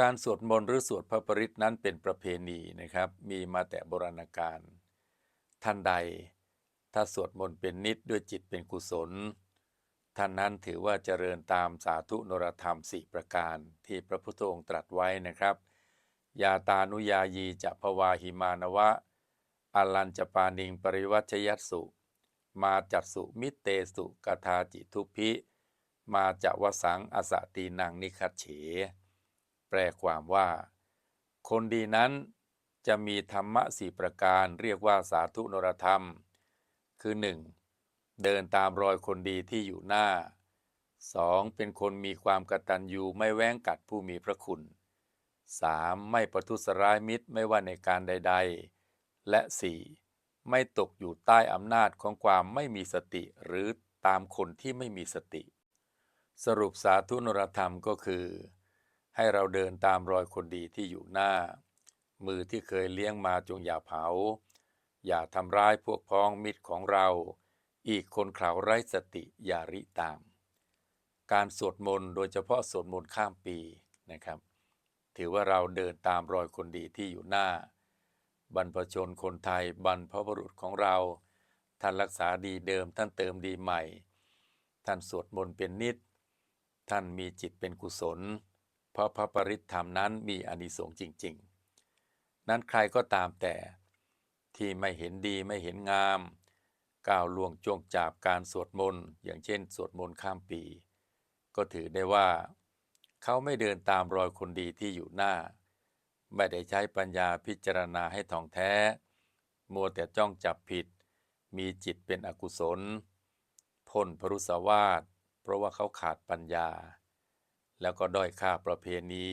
การสวดมนต์หรือสวดพระปริตนั้นเป็นประเพณีนะครับ มีมาแต่โบราณกาลท่านใด ถ้าสวดมนต์เป็นนิดด้วยจิตเป็นกุศล ท่านนั้นถือว่าเจริญตามสาธุนรธรรมสี่ประการที่พระพุทธองค์ตรัสไว้นะครับ ยาตานุยายีจะภวาหิมานวะอลัญจปานิงปริวัชยัสสุ มาจัดสุมิเตสุกทาจิทุพิ มาจะวสังอสตีนังนิคัตเฉ ลความว่า คนดีนั้นจะมีธรรมะสี่ประการเรียกว่าสาธุนรธรรม คือ 1. เดินตามรอยคนดีที่อยู่หน้า 2. เป็นคนมีความกตัญญูไม่แว้งกัดผู้มีพระคุณ 3. ไม่ประทุษร้ายมิตรไม่ว่าในการใด ๆ และ 4. ไม่ตกอยู่ใต้อำนาจของความไม่มีสติหรือตามคนที่ไม่มีสติ สรุปสาธุนรธรรมก็คือ ให้เราเดินตามรอยคนดีที่อยู่หน้า มือที่เคยเลี้ยงมาจงอย่าเผา อย่าทำร้ายพวกพ้องมิตรของเรา อีกคนข่าวไร้สติอย่าริตาม การสวดมนต์โดยเฉพาะสวดมนต์ข้ามปีนะครับ ถือว่าเราเดินตามรอยคนดีที่อยู่หน้า บรรพชนคนไทยบรรพบุรุษของเรา ท่านรักษาดีเดิมท่านเติมดีใหม่ ท่านสวดมนต์เป็นนิด ท่านมีจิตเป็นกุศล เพราะพระปริธรรมนั้นมีอานิสงส์จริง ๆ นั้นใครก็ตามแต่ที่ไม่เห็นดีไม่เห็นงาม ก้าวล่วงจวงจาบการสวดมนต์อย่างเช่น สวดมนต์ข้ามปี ก็ถือได้ว่า เขาไม่เดินตามรอยคนดีที่อยู่หน้า ไม่ได้ใช้ปัญญาพิจารณาให้ท่องแท้ มัวแต่จ้องจับผิด มีจิตเป็นอกุศล พ้นพรุสวาสเพราะว่าเขาขาดปัญญา แล้วก็ด้อยค่าประเพณี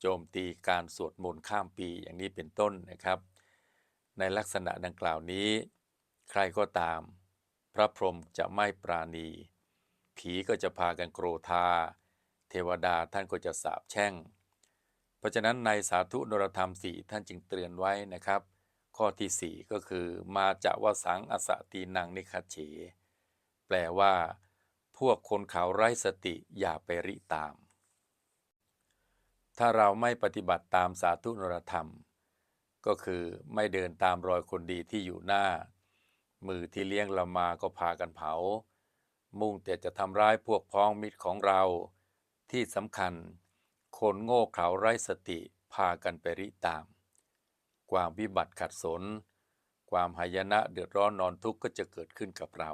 โจมตีการสวดมนต์ข้ามปีอย่างนี้เป็นต้นนะครับ ในลักษณะดังกล่าวนี้ ใครก็ตาม พระพรหมจะไม่ปราณี ผีก็จะพากันโกรธา เทวดาท่านก็จะสาบแช่ง เพราะฉะนั้นในสาธุนรธรรมสี่ท่านจึงเตือนไว้นะครับ ข้อที่สี่ก็คือมาจะวสังอสตีนังนิคัตเฉ แปลว่า พวกคนเขาไร้สติอย่าไปริตาม ถ้าเราไม่ปฏิบัติตามสาธุนรธรรม ก็คือไม่เดินตามรอยคนดีที่อยู่หน้า มือที่เลี้ยงเรามาก็พากันเผา มุ่งแต่จะทำร้ายพวกพ้องมิตรของเรา ที่สำคัญ คนโง่เขลาไร้สติพากันไปริตาม ความวิบัติขัดสน ความหายนะเดือดร้อนนอนทุกข์ก็จะเกิดขึ้นกับเรา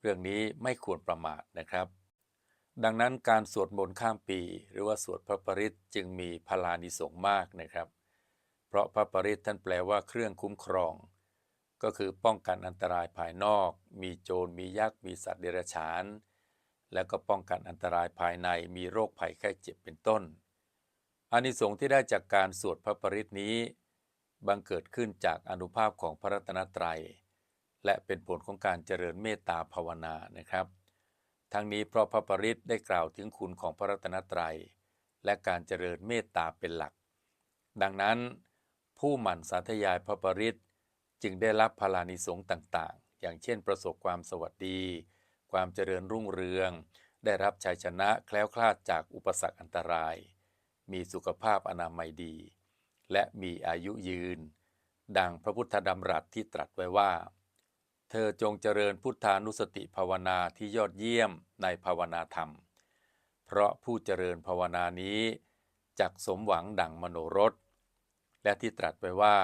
เรื่องนี้ไม่ควรประมาทนะครับ ดังนั้นการสวดมนต์ข้ามปี หรือว่าสวดพระปริตจึงมีพลานิสงมากนะครับ เพราะพระปริตท่านแปลว่าเครื่องคุ้มครอง ก็คือป้องกันอันตรายภายนอก มีโจรมียักษ์มีสัตว์เดรัจฉาน แล้วก็ป้องกันอันตรายภายในมีโรคภัยไข้เจ็บเป็นต้นอานิสงส์ที่ได้จากการสวดพระปริตนี้ บังเกิดขึ้นจากอนุภาพของพระรัตนตรัย และเป็นผลของการเจริญเมตตาภาวนานะครับ ทั้งนี้เพราะพระปริตได้กล่าวถึงคุณของพระรัตนตรัย และการเจริญเมตตาเป็นหลัก ดังนั้น ผู้หมั่นสาธยายพระปริตจึงได้รับพลานิสงส์ต่างๆ อย่างเช่นประสบความสวัสดี ความเจริญรุ่งเรือง ได้รับชัยชนะแคล้วคลาดจากอุปสรรคอันตราย มีสุขภาพอนามัยดี และมีอายุยืน ดังพระพุทธดำรัสที่ตรัสไว้ว่า เธอจงเจริญพุทธานุสติภาวนาที่ยอดเยี่ยมในภาวนาธรรม เพราะผู้เจริญภาวนานี้จักสมหวังดังมโนรส และที่ตรัสไว้ว่า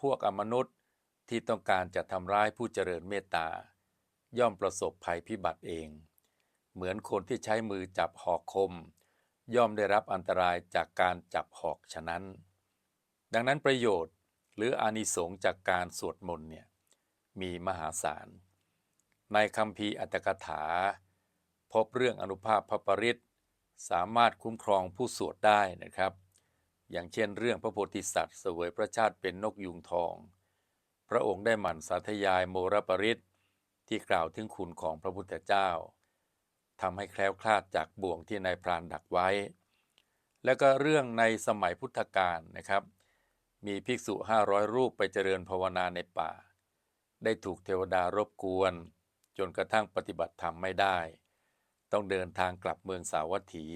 พวกอมนุษย์ที่ต้องการจะทำร้ายผู้เจริญเมตตา ย่อมประสบภัยพิบัติเอง เหมือนคนที่ใช้มือจับหอกคม ย่อมได้รับอันตรายจากการจับหอกฉะนั้น ดังนั้นประโยชน์หรืออานิสงส์จากการสวดมนต์เนี่ย มีมหาศาล ในคำพีอัตถกถา พบเรื่องอนุภาพพระปริตสามารถคุ้มครองผู้สวดได้นะครับ อย่างเช่นเรื่องพระโพธิสัตว์เสวยพระชาติเป็นนกยุงทอง พระองค์ได้หมั่นสาธยายโมรปริตที่กล่าวถึงคุณของพระพุทธเจ้าทำให้แคล้วคลาดจากบ่วงที่นายพรานดักไว้ แล้วก็เรื่องในสมัยพุทธกาลนะครับ มีภิกษุห้าร้อยรูปไปเจริญภาวนาในป่า ได้ถูกเทวดารบกวน จนกระทั่งปฏิบัติธรรมไม่ได้ ต้องเดินทางกลับเมืองสาวัตถี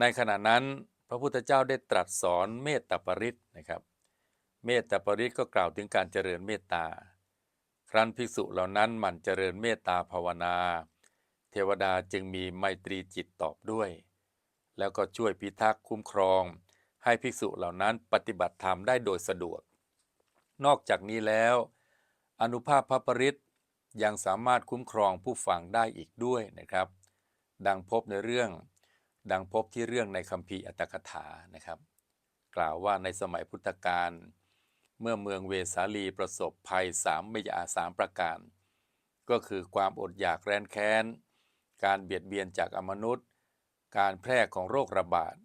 ในขณะนั้นพระพุทธเจ้าได้ตรัสสอนเมตตาปริตนะครับ เมตตาปริตก็กล่าวถึงการเจริญเมตตา ครั้นภิกษุเหล่านั้นหมั่นเจริญเมตตาภาวนา เทวดาจึงมีไมตรีจิตตอบด้วย แล้วก็ช่วยพิทักษ์คุ้มครอง ให้ภิกษุเหล่านั้นปฏิบัติธรรมได้โดยสะดวก นอกจากนี้แล้ว อนุภาพพระปริตยังสามารถคุ้มครองผู้ฟังได้อีกด้วยนะครับ ดังพบในเรื่อง ดังพบที่เรื่องในคัมภีร์อัตถกถานะครับ กล่าวว่าในสมัยพุทธกาลเมื่อเมืองเวสาลีประสบภัยสามมยาสามประการ ก็คือความอดอยากแร้นแค้น การเบียดเบียนจากอมนุษย์ การแพร่ของโรคระบาด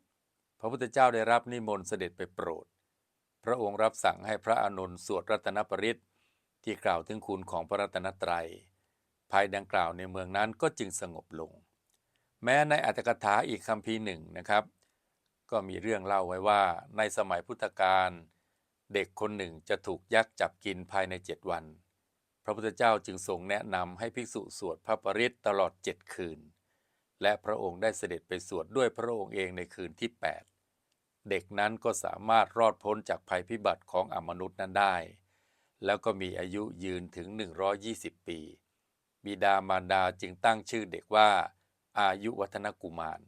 พระพุทธเจ้าได้รับนิมนต์เสด็จไปโปรด พระองค์รับสั่งให้พระอานนท์สวดรัตนปริต ที่กล่าวถึงคุณของพระรัตนตรัย ภายดังกล่าวในเมืองนั้นก็จึงสงบลง แม้ในอัตถกถาอีกคัมภีหนึ่งนะครับ ก็มีเรื่องเล่าไว้ว่าในสมัยพุทธกาลเด็กคนหนึ่งจะถูกยักษ์จับกินภายในเจ็ดวัน พระพุทธเจ้าจึงทรงแนะนำให้ภิกษุสวดพระปริตตลอดเจ็ดคืน และพระองค์ได้เสด็จไปสวดด้วยพระองค์เองในคืนที่ 8 เด็กนั้นก็สามารถรอดพ้นจากภัยพิบัติของอมนุษย์นั้นได้ แล้วก็มีอายุยืนถึง 120 ปี บิดามารดาจึงตั้งชื่อเด็กว่า อายุวัฒนกุมาร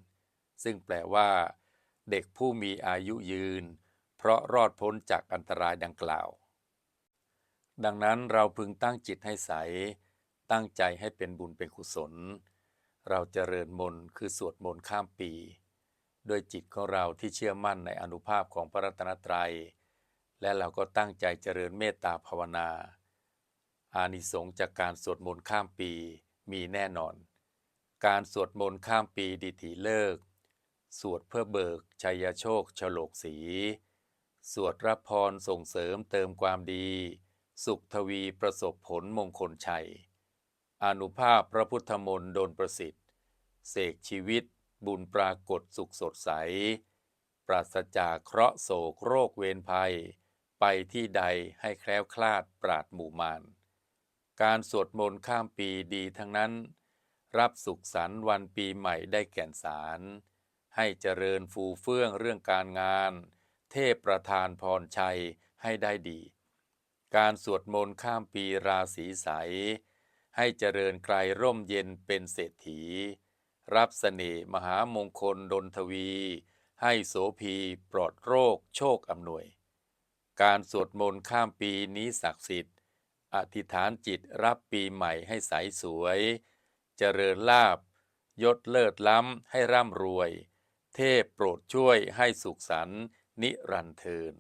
ซึ่งแปลว่า เด็กผู้มีอายุยืน เพราะรอดพ้นจากอันตรายดังกล่าว ดังนั้นเราพึงตั้งจิตให้ใส ตั้งใจให้เป็นบุญเป็นกุศล เราจเจริญมนต์คือสวดมนต์ข้ามปี โดยจิตของเราที่เชื่อมั่นในอนุภาพของพระรัตนตรัย และเราก็ตั้งใจเจริญเมตตาภาวนา อานิสงส์จากการสวดมนต์ข้ามปีมีแน่นอน การสวดมนต์ข้ามปีดิถีเลิก สวดเพื่อเบิก ชัยโชค ฉลกสี สวดรับพรส่งเสริมเติมความดี สุขทวีประสบผลมงคลชัย อนุภาพพระพุทธมนต์โดนประสิทธิ์ เสกชีวิต บุญปรากฏสุขสดใส ปราศจากเคราะห์โศกโรคเวรภัย ไปที่ใดให้แคล้วคลาดปราดหมู่มานการสวดมนต์ข้ามปีดีทั้งนั้น รับสุขสันต์วันปีใหม่ได้แก่นสาร ให้เจริญฟูเฟื่องเรื่องการงาน เทพประธานพรชัยให้ได้ดี การสวดมนต์ข้ามปีราศีใส ให้เจริญไกลร่มเย็นเป็นเศรษฐี รับเสน่ห์มหามงคลดนทวี ให้โสพีปลอดโรคโชคอำนวย การสวดมนต์ข้ามปีนี้ศักดิ์สิทธิ์ อธิษฐานจิตรับปีใหม่ให้ใสสวย เจริญลาบยศเลิศล้ำให้ร่ำรวย เทพโปรดช่วยให้สุขสันต์นิรันดร์เทิน